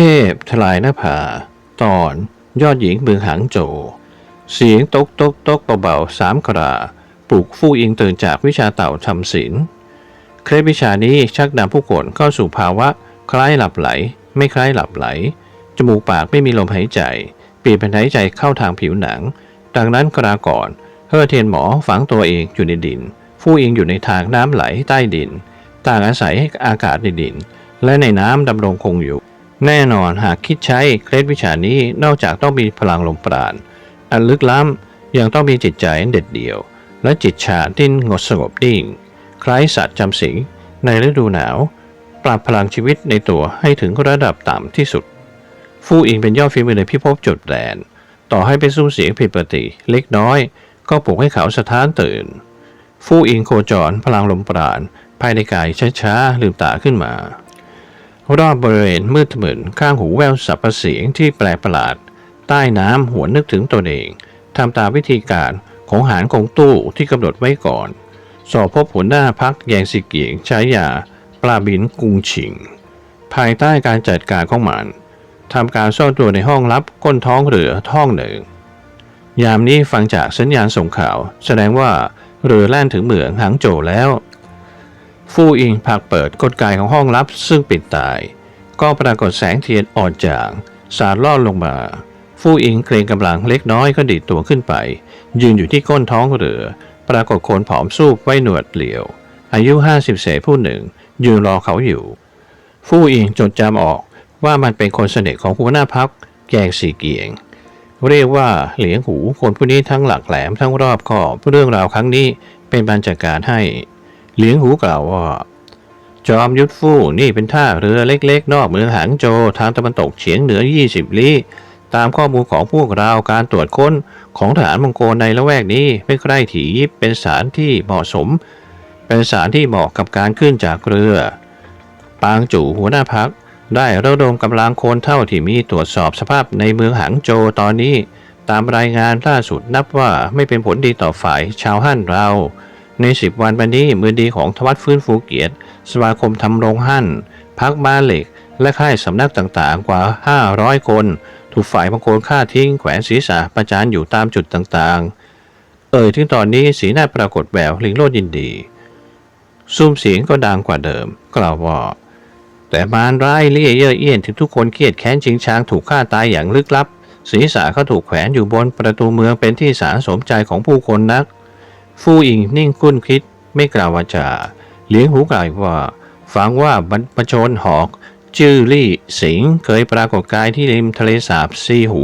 ทพทลายหน้าผา ตอนยอดหญิงเมืองหางโจ เสียงตกตกตกเบาๆสามกราปลุกฟู่อิงตื่นจากวิชาเต่าทำศีลเคล็ดวิชานี้ชักนำผู้คนเข้าสู่ภาวะ คล้ายหลับไหล ไม่คล้ายหลับไหล จมูกปากไม่มีลมหายใจ เปลี่ยนเป็นหายใจเข้าทางผิวหนัง ดังนั้นกราก่อนเฮอเทียนหมอฝังตัวเองอยู่ในดิน ฟู่อิงอยู่ในทางน้ำไหลใต้ดิน ต่างอาศัยอากาศในดิน และในน้ำดำรงคงอยู่ แน่นอนหากคิดใช้เคล็ดวิชานี้นอกจากต้องมีพลังลมปราณอันลึกล้ำยังต้องมีจิตใจเด็ดเดี่ยว และจิตชาที่งดสงบนิ่งคล้ายสัตว์จำสิงในฤดูหนาว ปรับพลังชีวิตในตัวให้ถึงระดับต่ำที่สุด ฟู่อิงเป็นยอดฝีมือในพิภพจุดแดน ต่อให้เป็นสู้เสียงผิดปกติเล็กน้อย ก็ปลุกให้เขาสะท้านตื่น ฟู่อิงโคจรพลังลมปราณภายในกายช้าๆลืมตาขึ้นมา รอบบริเวณมืดมึนข้างหูแววสับประเสียงที่แปลกประหลาด ใต้น้ำหัวนนึกถึงตนเองทำตามวิธีการของหารของตู้ที่กำหนดไว้ก่อน สอบพบหัวหน้าพักแยงสิเกียงใช้ยาปลาบินกุงฉิง ภายใต้การจัดการของมันทำการซ่อนตัวในห้องลับก้นท้องเรือท้องหนึ่ง ยามนี้ฟังจากสัญญาณส่งข่าว แสดงว่าเรือแล่นถึงเหมืองหางโจวแล้ว ฟู่อิงผักเปิดกลไกของห้องลับซึ่งปิดตาย ก็ปรากฏแสงเทียนอ่อนจาง สาดลอดลงมา ฟู่อิงเกรงกำลังเล็กน้อยก็ดีดตัวขึ้นไป ยืนอยู่ที่ก้นท้องเรือ ปรากฏคนผอมสูบไว้หนวดเหลียว อายุห้าสิบเศษผู้หนึ่ง ยืนรอเขาอยู่ ฟู่อิงจดจำออกว่ามันเป็นคนสนิทของหัวหน้าพักแกงสีเกียง เรียกว่าเหลียงหูคนผู้นี้ทั้งหลักแหลมทั้งรอบคอบเรื่องราวครั้งนี้เป็นบรรจัดการให้ เหลียงหูกล่าวว่า จอมยุทธฟู่นี่เป็นท่าเรือเล็กๆ นอกเมืองหางโจวทางตะวันตกเฉียงเหนือ 20 ลี้ตามข้อมูลของพวกเราการตรวจค้นของทหารมองโกลในละแวกนี้ไม่ใกล้ถียิปเป็นสารที่เหมาะสม เป็นสารที่เหมาะกับการขึ้นจากเรือ ปางจู่หัวหน้าพัก ได้ระดมกำลังคนเท่าที่มีตรวจสอบสภาพในเมืองหางโจวตอนนี้ ตามรายงานล่าสุดนับว่าไม่เป็นผลดีต่อฝ่ายชาวฮั่นเรา ในสิบวันวันนี้มือดีของทวัดฟื้นฟูเกียรติ สมาคมทำโรงหั่น พักบ้านเหล็ก และค่ายสำนักต่างๆ กว่า 500 คน ถูกฝ่ายบางคนฆ่าทิ้งแขวนศีรษะประจานอยู่ตามจุดต่างๆ เอ่ยถึงตอนนี้สีหน้าปรากฏแววลิงโลดยินดี ซุ้มเสียงก็ดังกว่าเดิม กล่าวว่า แต่มารร้ายเลี่ยเย่อเอี้ยนถึงทุกคนเครียดแค้นชิงช้างถูกฆ่าตายอย่างลึกลับศีรษะเขาถูกแขวนอยู่บนประตูเมืองเป็นที่สาสมใจของผู้คนนัก ฟู่อิงนิ่งคุ้นคิดไม่กล่าววาจาเลี้ยงหูกล่าวว่า ฟังว่าบรรพชนหอกชื่อลี่สิงเคยปรากฏกายที่ริมทะเลสาบซีหู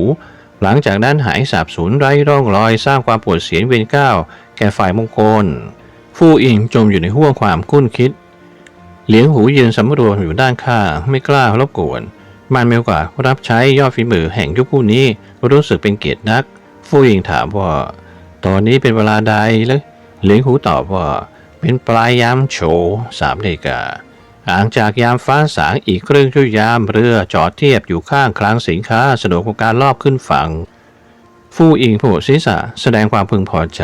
หลังจากนั้นหายสาบสูญไร้ร่องรอยสร้างความปวดเสียนเวียนก้าวแก่ฝ่ายมงคล ฟู่อิงจมอยู่ในห้วงความคุ้นคิดเหลียงหูยืนสำรวจอยู่ด้านข้างไม่กล้ารบกวน มันเมีโอการับใช้ยอดฝีมือแห่งยุคผู้นี้รู้สึกเป็นเกียรตินัก ฟู่อิงถามว่า ตอนนี้เป็นเวลาใดเลยเหลียงหูตอบว่า เป็นปลายยามโฉสามนาฬิกาห่างจากยามฟ้าสางอีกครึ่งชั่วยามเรือจอดเทียบอยู่ข้างคลังสินค้าสะดวกกับการลอบขึ้นฝั่งฟู่อิงโผล่ศีรษะแสดงความพึงพอใจ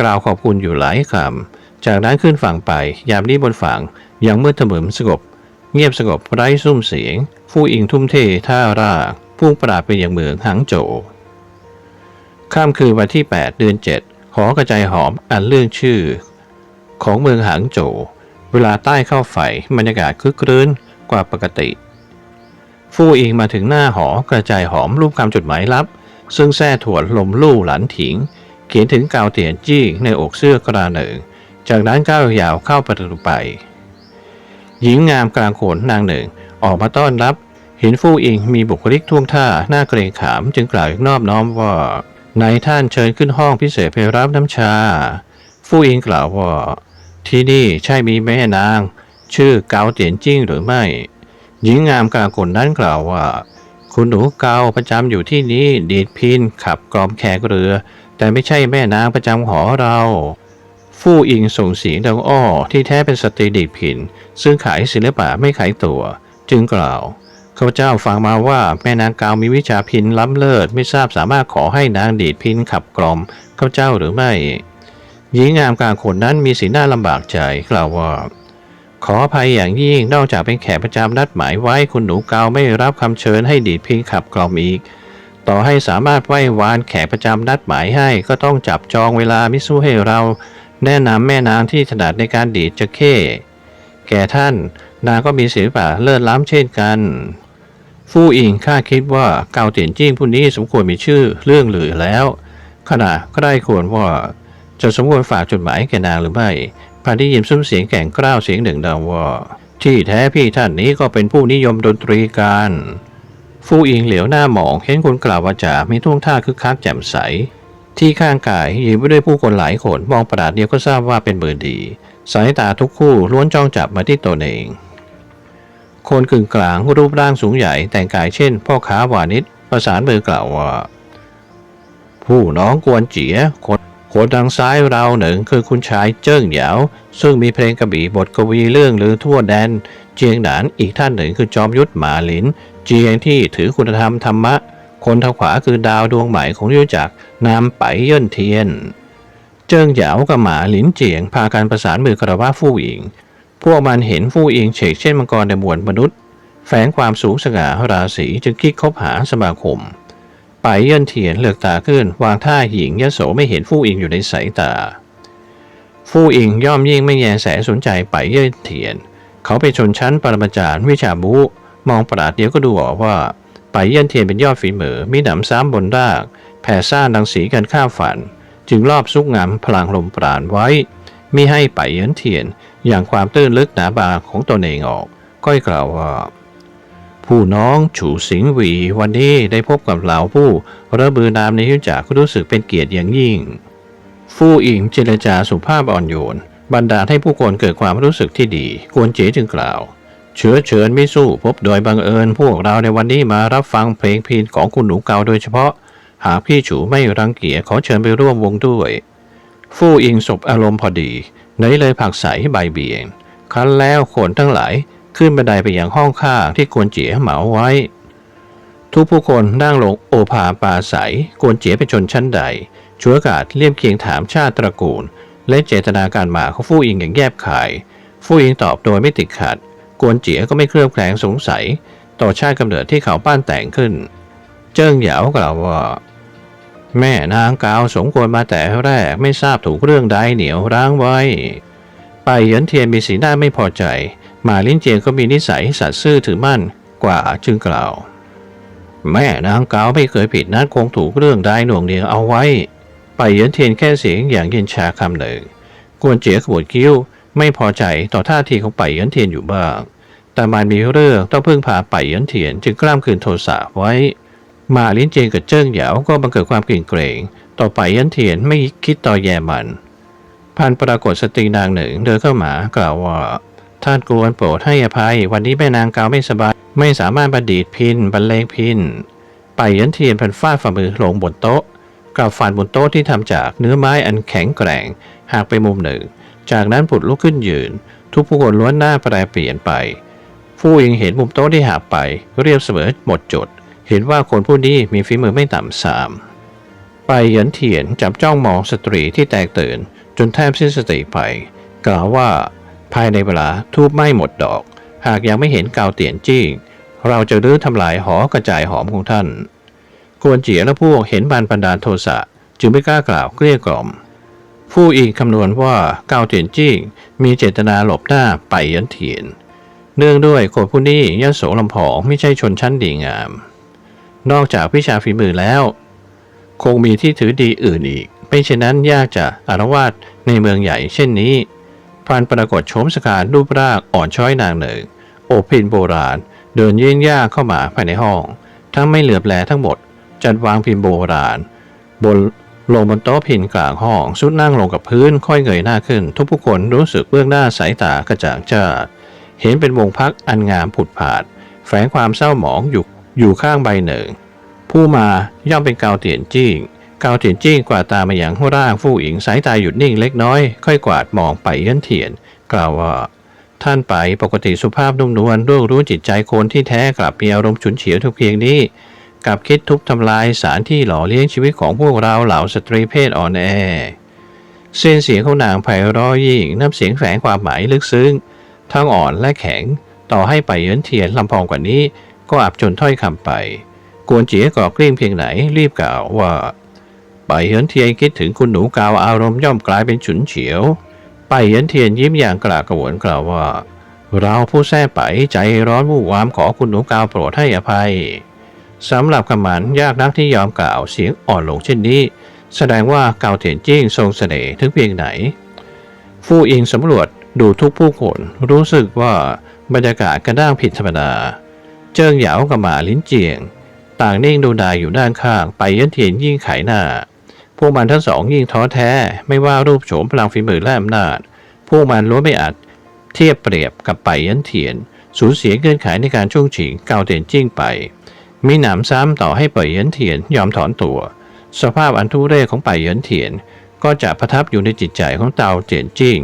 กล่าวขอบคุณอยู่หลายคำ จากนั้นขึ้นฝั่งไป ยามนี้บนฝั่งยังมืดถมึมสงบ เงียบสงบไร้ซุ้มเสียง ฟู่อิงทุ่มเทท่าร่าพุ่งปราดไปอยังเมืองหางโจว ข้ามคืนวันที่ 8 เดือน 7 หอกระจายหอมอันเรื่องชื่อ ของเมืองหางโจวเวลาใต้เข้าไฟบรรยากาศคึกครื้นกว่าปกติ ฟู่อิงมาถึงหน้าหอกระจายหอมรูปคำจดหมายลับ ซึ่งแท้ถวนลมลู่หลันถิง เขียนถึงกาวเตียนจี้ในอกเสื้อกระหนึ่ง จากนั้นก้าวยาวเข้าประตูไป หญิงงามกลางโขนนางหนึ่งออกมาต้อนรับ เห็นฟู่อิงมีบุคลิกท่วงท่าหน้าเกรงขามจึงกล่าวอีกนอบน้อมว่า นายท่านเชิญขึ้นห้องพิเศษไปรับน้ำชา ฟู่อิงกล่าวว่า ที่นี่ใช่มีแม่นาง ชื่อเกาเตียนจิ้งหรือไม่ หญิงงามกลางคนนั้นกล่าวว่า คุณหนูเกาประจำอยู่ที่นี่ดีดพินขับกรอมแขกเรือ แต่ไม่ใช่แม่นางประจำหอเรา ฟู่อิงส่งเสียงดังอ้อที่แท้เป็นสตรีดีดพิน ซึ่งขายศิลปะไม่ขายตัว จึงกล่าว ข้าพเจ้าฟังมาว่าแม่นางกาวมีวิชาพินล้ำเลิศไม่ทราบสามารถขอให้นางดีดพินขับกล่อมข้าพเจ้าหรือไม่หญิงงามกลางคนนั้นมีสีหน้าลำบากใจกล่าวว่า ขออภัยอย่างยิ่งนอกจากเป็นแขกประจำนัดหมายไว้คุณหนูเกาไม่รับคำเชิญให้ดีดพินขับกล่อมอีก ต่อให้สามารถไหว้วานแขกประจำนัดหมายให้ ก็ต้องจับจองเวลามิสู้ให้เรา แนะนำแม่นางที่ถนัดในการดีดจะเข้แก่ท่าน นางก็มีศิลปะเลิศล้ำเช่นกัน ฟู่อิงข้าคิดว่าเกาเตียนจิ้งผู้นี้สมควรมีชื่อเรื่องหรือแล้วขณะก็ได้ควรว่าจะสมควรฝากจดหมายแก่นางหรือไม่พานได้ยินซุ้มเสียงแก่งกล้าวเสียงหนึ่งดังว่า ที่แท้พี่ท่านนี้ก็เป็นผู้นิยมดนตรีการฟู่อิงเหลียวหน้ามองเห็นคนกล่าววาจามีท่วงท่าคึกคักแจ่มใส ที่ข้างกายยืนไปด้วยผู้คนหลายคนมองประดาษเดียวก็ทราบว่าเป็นเบอร์ดี สายตาทุกคู่ล้วนจ้องจับมาที่ตนเอง คนกึ่งกลางรูปร่างสูงใหญ่แต่งกายเช่น พ่อค้าวานิชประสานมือกล่าวว่า ผู้น้องกวนเจียคนคนทางซ้ายเราหนึ่งคือคุณชายเจิ้งเหยาซึ่งมีเพลงกระบี่บทกวีเรื่องลือทั่วแดน เจียงหนานอีกท่านหนึ่งคือจอมยุทธหมาลิน เจียงที่ถือคุณธรรมธรรมะ คนทางขวาคือดาวดวงใหม่ของยุจักรนามไปเย่นเทียน เจิ้งเหยากับหมาลินเจียงพากันประสานมือกระว่าฟู่อิง พวกมันเห็นฟู่อิงเฉกเช่นมังกรในหมวดมนุษย์ แฝงความสูงสง่าราศีจึงคิดคบหาสมาคม ไปเยื่นเทียนเลือกตาขึ้น วางท่าหญิงยโสไม่เห็นฟู่อิงอยู่ในสายตา ฟู่อิงย่อมยิ่งไม่แยแสสนใจไปเยื่นเทียน เขาเป็นชนชั้นปรมาจารย์วิชาบุมองประหลาดเดียวก็ดูออกว่า ไปเยื่นเทียนเป็นยอดฝีมือมีหนำซ้ำบนราก แผ่ซ่านดังสีกันข้าฝัน จึงรอบซุกงำพลังลมปราณไว้ มิให้ไปเย่นเทียน อย่างความตื้นลึกหนาบางของตนเองออก ก้อยกล่าวว่า ผู้น้องฉูสิงหวีวันนี้ได้พบกับเหล่าผู้ระบือนามในยุจักรก็รู้สึกเป็นเกียรติอย่างยิ่ง ฟู่อิงเจรจาสุภาพอ่อนโยนบันดาให้ผู้คนเกิดความรู้สึกที่ดีกวนเจ๋จึงกล่าว เชื้อเชิญไม่สู้พบโดยบังเอิญพวกเราในวันนี้มารับฟังเพลงพีนของคุณหนูเกาโดยเฉพาะ หากพี่ฉูไม่รังเกียจขอเชิญไปร่วมวงด้วย ฟู่อิงสบอารมณ์พอดีไหนเลยผักใสใบเบี่ยงคันแล้วคนทั้งหลายขึ้นบันไดไปยังห้องข้างที่กวนเจี๋ยเหมาไว้ ทุกผู้คนนั่งลงโอภาปาใสกวนเจี๋ยเป็นชนชั้นใดช่วกาสเลี่ยมเคียงถามชาติตระกูล และเจตนาการมาของฟู่อิงอย่างแยบขาย ฟู่อิงตอบโดยไม่ติดขัด กวนเจี๋ยก็ไม่เคลือบแคลงสงสัย ต่อชาติกำเนิดที่เขาป้านแต่งขึ้น เจิ้งเหยาวกล่าวว่า แม่นางกาวสมควรมาแต่แรกไม่ทราบถูกเรื่องใดเหนียวร้างไว้ ไปเหยินเทียนมีสีหน้าไม่พอใจ มาลิ้นเจียงก็มีนิสัยสัตย์ซื่อถือมั่นกว่าจึงกล่าว แม่นางกาวไม่เคยผิดนัดคงถูกเรื่องใดหน่วงเหนียวเอาไว้ ไปเหยินเทียนแค่เสียงอย่างเย็นชาคำหนึ่งกวนเจียขบวดคิ้วไม่พอใจต่อท่าทีของไปเหยินเทียนอยู่บ้าง แต่มันมีเรื่องต้องพึ่งพาไปเหยินเทียนจึงกล้ามคืนโทสะไว้ มาลิ้นเจียงกับเจิ้งเหยาก็บังเกิดความเกรงเกรงต่อไปยันเทียนไม่คิดต่อแย่มันพันปรากฏสตรีนางหนึ่งเดินเข้ามากล่าวว่า ท่านกวนโปรดให้อภัย วันนี้แม่นางกาวไม่สบาย ไม่สามารถประดิษฐ์พินบรรเลงพิน ไปยันเทียนพันฟาดฝ่ามือลงบนโต๊ะกลับฟันบนโต๊ะที่ทำจากเนื้อไม้อันแข็งแกร่งหากไปมุมหนึ่ง จากนั้นผุดลุกขึ้นยืน ทุกผู้คนล้วนหน้าแปรเปลี่ยนไป ผู้ยังเห็นมุมโต๊ะที่หักไปเรียบเสมอหมดจด เห็นว่าคนผู้นี้มีฝีมือไม่ต่ำสามไปเหยินเทียนจับจ้องมองสตรีที่แตกตื่น จนแทบสิ้นสติไป กล่าวว่า ภายในเวลาทูบไม้หมดดอก หากยังไม่เห็นกาวเตียนจี้งเราจะรื้อทำลายหอกระจายหอมของท่านกวนเจียและพวกเห็นบานปันดาลโทสะจึงไม่กล้ากล่าวเกลี้ยกล่อม ผู้อีกคำนวณว่ากาวเตียนจี้งมีเจตนาหลบหน้าไปเหยินเทียน เนื่องด้วยคนผู้นี้ยโสลำผองไม่ใช่ชนชั้นดีงาม นอกจากวิชาฝีมือแล้ว คงมีที่ถือดีอื่นอีกไม่เช่นนั้นยากจะอารวาสในเมืองใหญ่เช่นนี้พันปรากฏโฉมสการรูปร่างอ่อนช้อยนางหนึ่งโอพินโบราณ เดินยื่นย่าเข้ามาภายในห้อง ทั้งไม่เหลือบแลทั้งหมด จัดวางพิมพ์โบราณ บนลงบนโต๊ะพินกลางห้องสุดนั่งลงกับพื้นค่อยเงยหน้าขึ้น ทุกผู้คนรู้สึกเบื้องหน้าสายตากระจ่างจ้าเห็นเป็นวงพักอันงามผุดผาด แฝงความเศร้าหมองอยู่ อยู่ข้างใบหนึ่ง ผู้มาย่อมเป็นเกาเตียนจิ้งเกาเตียนจิ้งกวาดตามาอย่างร่างฟู่อิงสายตาหยุดนิ่งเล็กน้อย ค่อยกวาดมองไปเยันเทียน กล่าวว่า ท่านไปปกติสุภาพนุ่มนวลร่วงรู้จิตใจคนที่แท้กลับมีอารมณ์ฉุนเฉียวทุกเพียงนี้กลับคิดทุบทำลายสารที่หล่อเลี้ยงชีวิตของพวกเราเหล่าสตรีเพศอ่อนแอเส้นเสียงของนางไพเราะยิ่งน้ำเสียงแฝงความหมายลึกซึ้งทั้งอ่อนและแข็ง ต่อให้ไปเยินเทียนลำพองกว่านี้ ก็อับจนถ้อยคำไป กวนเจียกรอกลิ้งเพียงไหนรีบกล่าวว่าไปเยินเทียนคิดถึงคุณหนูกาวอารมณ์ย่อมกลายเป็นฉุนเฉียวไปเยินเทียนยิ้มอย่างกระกระวนกล่าวว่า เราผู้แท้ไปใจร้อนวู่วามขอคุณหนูกาวโปรดให้อภัยสำหรับขมันยากนักที่ยอมกล่าวเสียงอ่อนลงเช่นนี้ แสดงว่าเกาเทียนจิ้งทรงเสน่ห์ถึงเพียงไหน ฟู่อิงสำรวจดูทุกผู้คนรู้สึกว่าบรรยากาศกระด้างผิดธรรมดา เจิงเหยากับหมาลิ้นเจียง ต่างนิ่งดูดายอยู่ด้านข้าง ไปยันเทียนยิ่งไขหน้า พวกมันทั้งสองยิ่งท้อแท้ ไม่ว่ารูปโฉมพลังฝีมือและอำนาจ พวกมันล้วนไม่อาจเทียบเปรียบกับไปยันเทียน สูญเสียเงื่อนไขในการช่วงชิงเกาเตียนจิ้งไป มีหนามซ้ำต่อให้ไปยันเทียนยอมถอนตัว สภาพอันทุเรศของไปยันเทียน ก็จะประทับอยู่ในจิตใจของเตาเจียนจิ้ง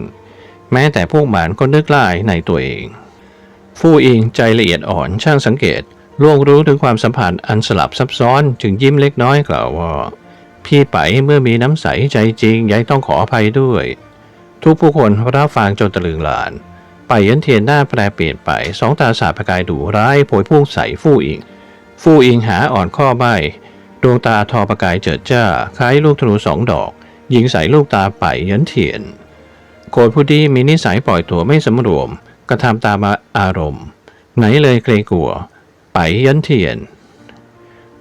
แม้แต่พวกมันก็นึกล่ายในตัวเอง ฟู่อิงใจละเอียดอ่อนช่างสังเกตล่วงรู้ถึงความสัมพันธ์อันสลับซับซ้อนจึงยิ้มเล็กน้อยกล่าวว่า พี่ไปเมื่อมีน้ำใสใจจริงยายต้องขออภัยด้วย ทุกผู้คนรับฟังจนตะลึงหลาน ไปยันเทียนหน้าแปรเปลี่ยนไปสองตาสาดประกายดุร้ายโผยพุ่งใส่ฟู่อิง ฟู่อิงหาอ่อนข้อใบดวงตาทอประกายเจิดจ้าคล้ายลูกธนูสองดอก ยิงใส่ลูกตาไปยันเทียนโกรธผู้ดีมีนิสัยปล่อยตัวไม่สำรวม กระทำตามอารมณ์ ไหนเลยเกรงกลัว ไปยันเทียน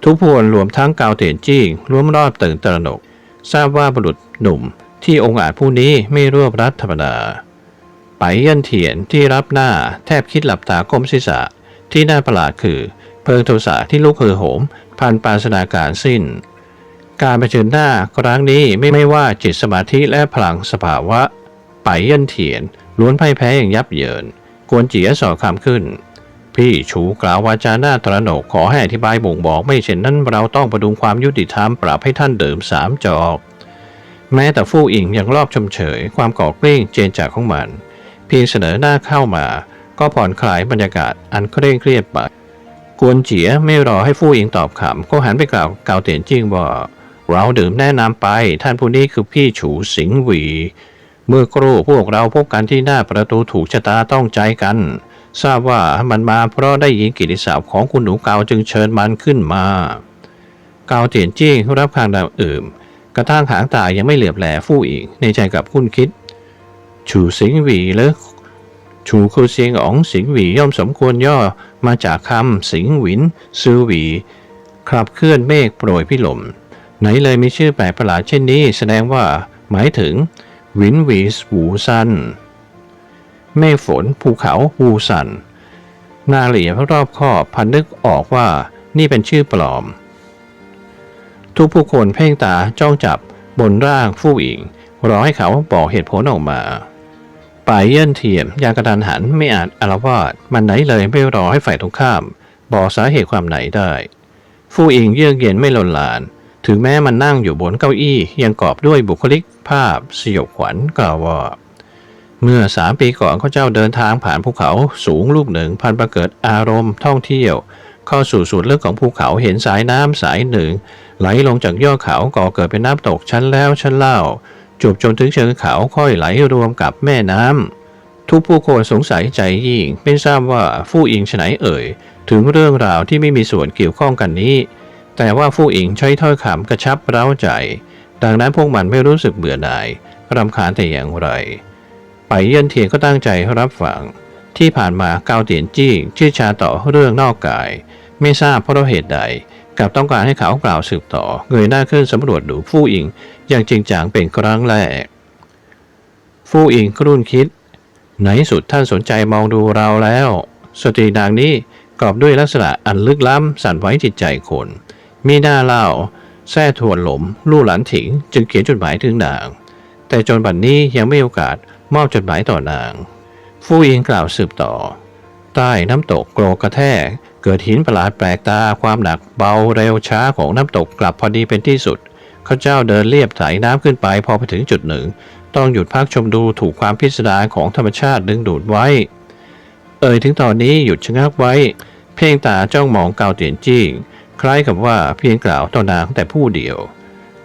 ทุกพวนรวมทั้งกาวเตียนจิ้งร่วมรอบตื่นตระหนก ทราบว่าบุรุษหนุ่มที่องค์อาจผู้นี้ไม่รวบรัดธรรมดา ไปยันเทียนที่รับหน้าแทบคิดหลับตาก้มศีรษะ ที่น่าประหลาดคือ เพลิงโทสะที่ลุกเหือโหมพันปราศนาการสิ้น การเผชิญหน้าครั้งนี้ไม่ไม่ว่าจิตสมาธิและพลังสภาวะ ไปยันเทียน ล้วนพ่ายแพ้อย่างยับเยิน กวนเจียสอคำขึ้น พี่ชูกล่าววาจาหน้าตระหนกขอให้อธิบายบ่งบอกไม่เช่นนั้นเราต้องประดุงความยุติธรรมปรับให้ท่านเดิมสามจอก แม้แต่ฟู่อิงยังรอบชมเฉย ความก่อกลิ้งเจนจากของมัน เพียงเสนอหน้าเข้ามา ก็ผ่อนคลายบรรยากาศอันเคร่งเครียดไปกวนเจียไม่รอให้ฟู่อิงตอบคำก็หันไปกล่าวเกาเตียนจิ้งว่าเราดื่มแนะนำไป ท่านผู้นี้คือพี่ฉูสิงหวี เมื่อครู่พวกเราพบกันที่หน้าประตูถูกชะตาต้องใจกัน ทราบว่ามันมาเพราะได้ยินกิติศัพท์ของคุณหนูเกาจึงเชิญมันขึ้นมา เกาเตียนจิ้รับคางดาวอื่มกระทั่งหางตายังไม่เหลือบแลฟู่อีกในใจกับคุณคิดฉูสิงหวีหรือฉูคูเซียงอ๋องสิงหวีย่อมสมควรย่อมาจากคำสิงหวินซือหวีขับเคลื่อนเมฆโปรยพิลม ไหนเลยมีชื่อแปลกประหลาดเช่นนี้ แสดงว่าหมายถึง วินหวีหูซันเมฆฝนภูเขาฮูซัน นาเหลียรอบคอบพันนึกออกว่านี่เป็นชื่อปลอม ทุกผู้คนเพ่งตาจ้องจับบนร่างฟู่อิงรอให้เขาบอกเหตุผลออกมาป่ายเยื่นเทียมยางกระดานหันไม่อาจอารวาสมันไหนเลยไม่รอให้ฝ่ายตรงข้าม บอกสาเหตุความไหนได้ฟู่อิงเยือกเย็นไม่ลนลาน ถึงแม้มันนั่งอยู่บนเก้าอี้ยังกอบด้วยบุคลิกภาพสยบขวัญกล่าวว่า เมื่อสามปีก่อนข้าเจ้าเดินทางผ่านภูเขาสูงลูกหนึ่งพันประเกิดอารมณ์ท่องเที่ยว เข้าสู่สุดลึกของภูเขาเห็นสายน้ำสายหนึ่ง ไหลลงจากยอดเขาก่อเกิดเป็นน้ำตกชั้นแล้วชั้นเล่าจบจนถึงเชิงเขาค่อยไหลรวมกับแม่น้ำทุกผู้คนสงสัยใจยิ่งไม่ทราบว่าฟู่อิงฉไนเอ่ย ถึงเรื่องราวที่ไม่มีส่วนเกี่ยวข้องกันนี้ แต่ว่าฟู่อิงใช้ถ้อยคำกระชับเร้าใจ ดังนั้นพวกมันไม่รู้สึกเบื่อหน่ายรำคาญแต่อย่างไร ไปเยี่ยนเทียนก็ตั้งใจรับฟัง ที่ผ่านมาเกาเตียนจี้ชื่อชาต่อเรื่องนอกกาย ไม่ทราบเพราะเหตุใดกลับต้องการให้เขากล่าวสืบต่อ เงยหน้าขึ้นสำรวจดูฟู่อิงอย่างจริงจังเป็นครั้งแรก ฟู่อิงกรุ่นคิด ในสุดท่านสนใจมองดูเราแล้ว สตรีนางนี้กรอบด้วยลักษณะอันลึกล้ำสั่นไหวจิตใจคน มีหน้าเล่าแท้ทวนหลม ลู่หลันถิง จึงเขียนจดหมายถึงนาง แต่จนบัดนนี้ยังไม่โอกาสมอบจดหมายต่อนาง ฟู่อิงกล่าวสืบต่อ ใต้น้ำตกโกรกกระแทก เกิดหินประหลาดแปลกตาความหนักเบาเร็วช้าของน้ำตกกลับพอดีเป็นที่สุดเขาเจ้าเดินเลียบสายน้ำขึ้นไปพอไปถึงจุดหนึ่ง ต้องหยุดพักชมดูถูกความพิสดารของธรรมชาติดึงดูดไว้ เอ่ยถึงตอนนี้หยุดชะงักไว้ เพ่งตาจ้องมองเกาเตียนจิ้ง คล้ายกับว่าเพียงกล่าวต่อนางแต่ผู้เดียว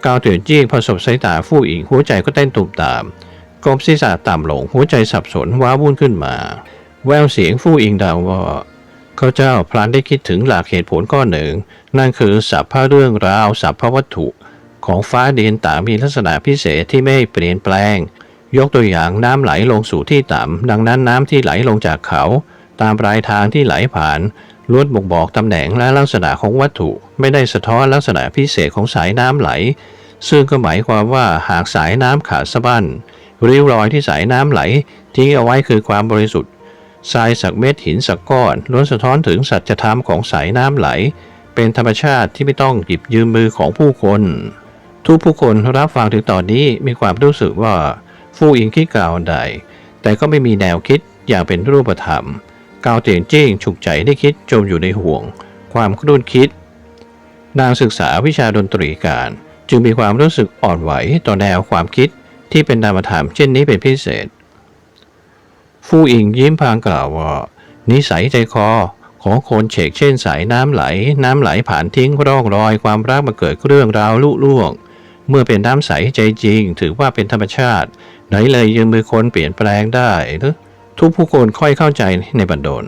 กาวเตียนจิ้งพอสบสายตาฟู่อิงหัวใจก็เต้นตุ่มตามก้มศีรษะต่ำลงหัวใจสับสนว้าวุ่นขึ้นมา แววเสียงฟู่อิงดาว่าเขาเจ้าพลันได้คิดถึงหลักเหตุผลก้อนหนึ่ง นั่นคือสัพพะเรื่องราวสัพพะวัตถุของฟ้าดินต่างมีลักษณะพิเศษที่ไม่เปลี่ยนแปลง ยกตัวอย่างน้ำไหลลงสู่ที่ต่ำดังนั้นน้ำที่ไหลลงจากเขา ตามปลายทางที่ไหลผ่าน ล้วนบ่งบอกตำแหน่งและลักษณะของวัตถุ ไม่ได้สะท้อนลักษณะพิเศษของสายน้ำไหล ซึ่งก็หมายความว่าหากสายน้ำขาดสะบั้นริ้วรอยที่สายน้ำไหลทิ้งเอาไว้คือความบริสุทธิ์ทรายสักเม็ดหินสักก้อน ล้วนสะท้อนถึงสัจธรรมของสายน้ำไหล เป็นธรรมชาติที่ไม่ต้องหยิบยืมมือของผู้คน ทุกผู้คนรับฟังถึงตอนนี้มีความรู้สึกว่าฟู่อิงคิดกล่าวใด แต่ก็ไม่มีแนวคิดอย่างเป็นรูปธรรม กาวเตียงจิ้งฉุกใจได้คิดจมอยู่ในห่วง ความครุ่นคิด นางศึกษาวิชาดนตรีการ จึงมีความรู้สึกอ่อนไหวต่อแนวความคิดที่เป็นนามธรรมเช่นนี้เป็นพิเศษ ฟู่อิงยิ้มพางกล่าวว่า นิสัยใจคอของคนเฉกเช่นสายน้ำไหล น้ำไหลผ่านทิ้งร่องรอยความรักมาเกิดเรื่องราวลุล่วง เมื่อเป็นน้ำใสใจจริง ถือว่าเป็นธรรมชาติ ไหนเลยยืมมือคนเปลี่ยนแปลงได้หรือ ทุกผู้คนค่อยเข้าใจในบันดล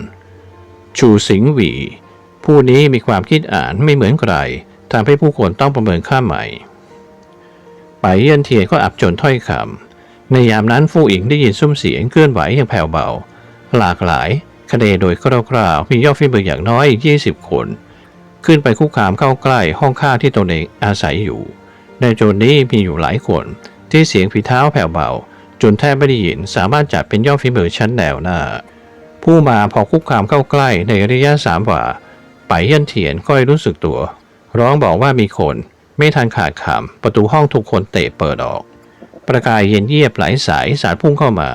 ชูสิงหวี ผู้นี้มีความคิดอ่านไม่เหมือนใครทำให้ผู้คนต้องประเมินค่าใหม่ไปเยี่ยนเทียนก็อับจนถ้อยคำในยามนั้นฟู่อิงได้ยินซุ้มเสียงเคลื่อนไหวอย่างแผ่วเบา หลากหลายคเนโดยคร่าวๆมียอดฝีมืออย่างน้อย20 คน ขึ้นไปคุกคามเข้าใกล้ห้องข้าที่ตนเองอาศัยอยู่ ในโจรนี้มีอยู่หลายคนที่เสียงฝีเท้าแผ่วเบา จนแทบไม่ได้ยินสามารถจัดเป็นยอดฝีมือชั้นแนวหน้า ผู้มาพอคุกคามเข้าใกล้ในระยะสามว่าไปเยี่ยนเทียนก็รู้สึกตัว ร้องบอกว่ามีคนไม่ทันขาดคำประตูห้องทุกคนเตะเปิดออก ประกายเย็นเยียบไหลสายสาดพุ่งเข้ามา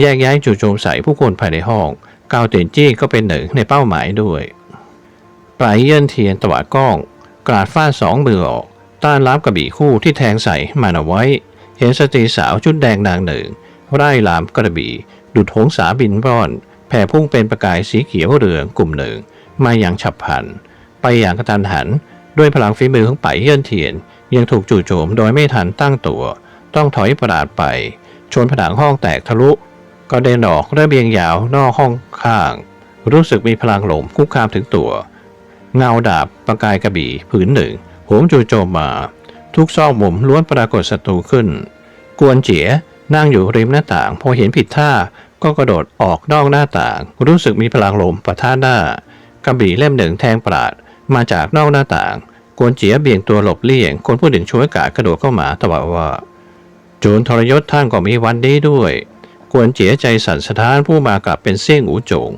แยกย้ายจู่โจมใส่ผู้คนภายในห้องกาวเตียนจี้ก็เป็นหนึ่งในเป้าหมายด้วยปลายเยี่ยนเทียนตวาดกล้อง กราดฟาดสองมือออก ต้านรับกระบี่คู่ที่แทงใส่มันเอาไว้ เห็นสตรีสาวชุดแดงนางหนึ่งไร่ลามกระบี่ดุดหงสาบินร่อน แผ่พุ่งเป็นประกายสีเขียวเรืองกลุ่มหนึ่ง มาอย่างฉับพลัน ไปอย่างกระตันหัน ด้วยพลังฝีมือของไปเยี่นเทียน ยังถูกจู่โจมโดยไม่ทันตั้งตัว ต้องถอยประหลาดไป ชนผนังห้องแตกทะลุ ก็เดินออกระเบียงยาวนอกห้องข้าง รู้สึกมีพลังหลมคุกคามถึงตัว เงาดาบประกายกระบี่ผืนหนึ่งโหมจู่โจมมา ทุกซอกมุมล้วนปรากฏศัตรูขึ้น กวนเจียนั่งอยู่ริมหน้าต่าง พอเห็นผิดท่าก็กระโดดออกนอกหน้าต่าง รู้สึกมีพลังลมปะทะหน้ากระบี่เล่มหนึ่งแทงปราดมาจากนอกหน้าต่าง กวนเจียเบี่ยงตัวหลบเลี่ยง คนผู้หนึ่งช่วยกากระโดดเข้ามาตวัดว่าโจรทรยศท่านก็มีวันนี้ด้วย กวนเจียใจสั่นสะท้านผู้มากลับเป็นเสี่ยงอูจง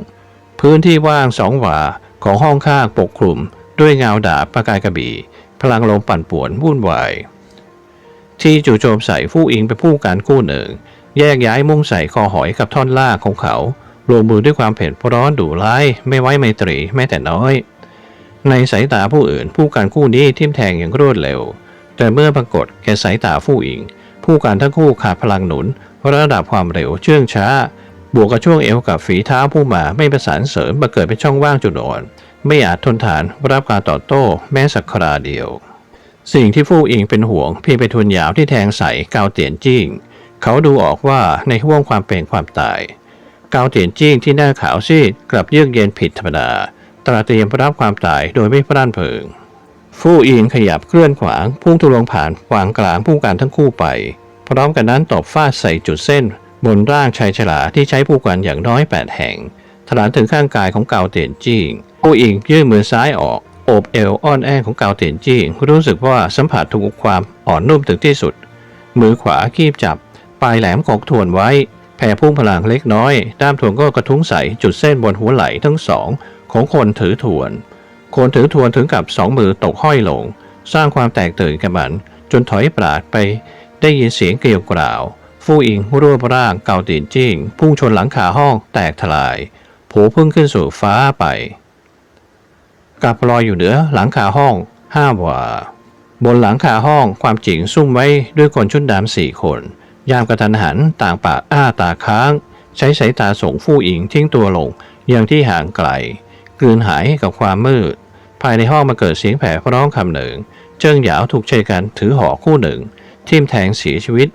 พื้นที่ว่างสองหวาของห้องข้างปกคลุม ด้วยเงาดาบประกายกระบี่ พลังลมปั่นป่วนวุ่นวาย ที่จู่โจมใส่ฟู่อิงเป็นผู้การคู่หนึ่ง แยกย้ายมุ่งใส่คอหอยกับท่อนล่างของเขาลงมือด้วยความเผ็ดร้อนดุร้ายไม่ไว้ไมตรีแม้แต่น้อย ในสายตาผู้อื่น ผู้การคู่นี้ทิ่มแทงอย่างรวดเร็ว แต่เมื่อปรากฏแก่สายตาฟู่อิง ผู้การทั้งคู่ขาดพลังหนุนระดับความเร็วเชื่องช้า บวกกับช่วงเอวกับฝีเท้าผู้มาไม่ประสานเสริมมาเกิดเป็นช่องว่างจุดอ่อน ไม่อาจทนทานรับการต่อโต้แม้สักคราเดียว สิ่งที่ฟู่อิงเป็นห่วงเพียงไปทุนยาวที่แทงใส่กาวเตียนจิ้งเขาดูออกว่าในห่วงความเป็นความตาย กาวเตียนจิ้งที่หน้าขาวซีดกลับเยือกเย็นผิดธรรมดาตระเตรียมรับความตายโดยไม่พร่านเพิง ฟู่อิงขยับเคลื่อนขวางพุ่งทุลงผ่านขวางกลางผู้การทั้งคู่ไป พร้อมกันนั้นตบฟาดใส่จุดเส้น บนร่างชายฉลาที่ใช้ผู้กันอย่างน้อย8แห่ง ถลานถึงข้างกายของเกาเตียนจิ้งผู้อิงยื่นมือซ้ายออก โอบเอวอ้อนแอของเกาเตียนจิ้งรู้สึกว่าสัมผัสถูกความอ่อนนุ่มถึงที่สุด มือขวาคีบจับ ปลายแหลมกอกทวนไว้ แผ่พุ่งพลังเล็กน้อย ด้ามทวนก็กระทุ้งใส่จุดเส้นบนหัวไหล่ทั้งสองของคนถือทวน คนถือทวนถึงกับสองมือตกห้อยลง สร้างความแตกตื่นกับมัน จนถอยปราดไปได้ยินเสียงเกลียวกล่าว ฟู่อิงรวบร่างเกาตีนจิ้งพุ่งชนหลังคาห้องแตกทลาย โผพึ่งขึ้นสู่ฟ้าไปกลับลอยอยู่เหนือหลังคาห้องห้าหวาบนหลังคาห้องความจริงซุ่มไว้ด้วยคนชุดดำสี่คน ยามกระทันหันต่างปากอ้าตาค้าง ใช้สายตาส่งฟู่อิงทิ้งตัวลงอย่างที่ห่างไกลกลืนหายกับความมืด ภายในห้องมาเกิดเสียงแผ่ร้องคำหนึ่ง เจิ้งหยาวถูกชายกันถือหอคู่หนึ่ง ทิ่มแทงเสียชีวิต